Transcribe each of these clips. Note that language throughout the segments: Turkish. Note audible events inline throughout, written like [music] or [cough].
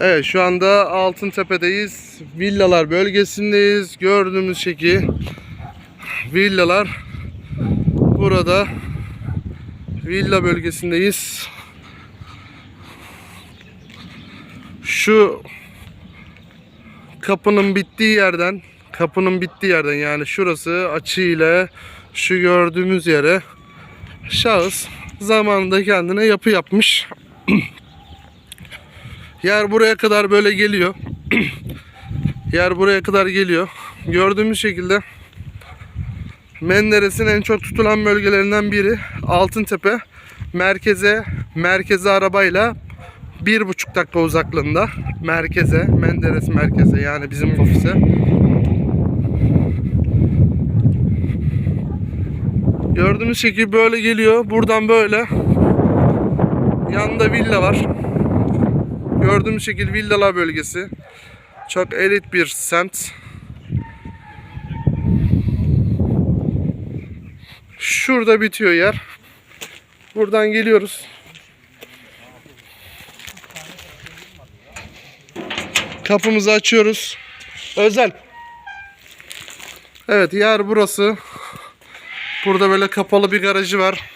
Evet şu anda Altıntepe'deyiz. Villalar bölgesindeyiz. Gördüğümüz şekil villalar burada villa bölgesindeyiz. Şu kapının bittiği yerden kapının bittiği yerden yani şurası açı ile şu gördüğümüz yere şahıs zamanında kendine yapı yapmış. [clears throat] Yer buraya kadar böyle geliyor. [clears throat] Yer buraya kadar geliyor. Gördüğümüz şekilde Menderes'in en çok tutulan bölgelerinden biri Altıntepe. Merkeze merkeze arabayla bir buçuk dakika uzaklığında merkeze Menderes merkeze yani bizim ofise. Gördüğünüz şekil böyle geliyor. Buradan böyle. Yanında villa var. Gördüğümüz şekil villalar bölgesi. Çok elit bir semt. Şurada bitiyor yer. Buradan geliyoruz. Kapımızı açıyoruz. Özel. Evet yer burası. Burada böyle kapalı bir garajı var.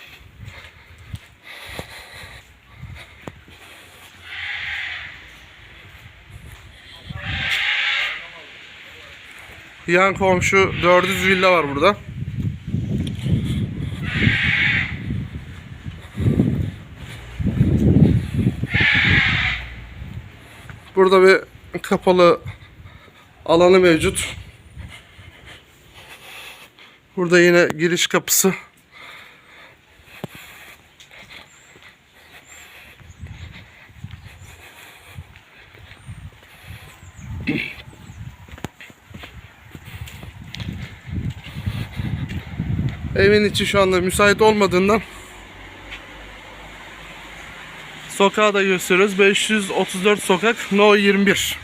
Yan komşu 400 villa var burada. Burada bir kapalı alanı mevcut. Burada yine giriş kapısı. Evin içi şu anda müsait olmadığından sokağa da gösteriyoruz. 534 sokak No 21.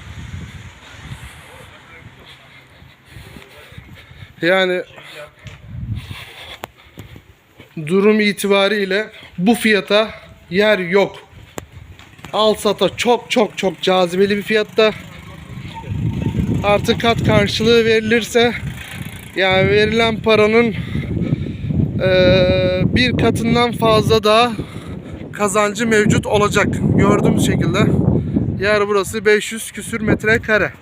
Yani durum itibariyle bu fiyata yer yok. Al sata çok çok çok cazibeli bir fiyatta. Artık kat karşılığı verilirse yani verilen paranın bir katından fazla daha kazancı mevcut olacak. Gördüğümüz şekilde yer burası 500 küsür metrekare.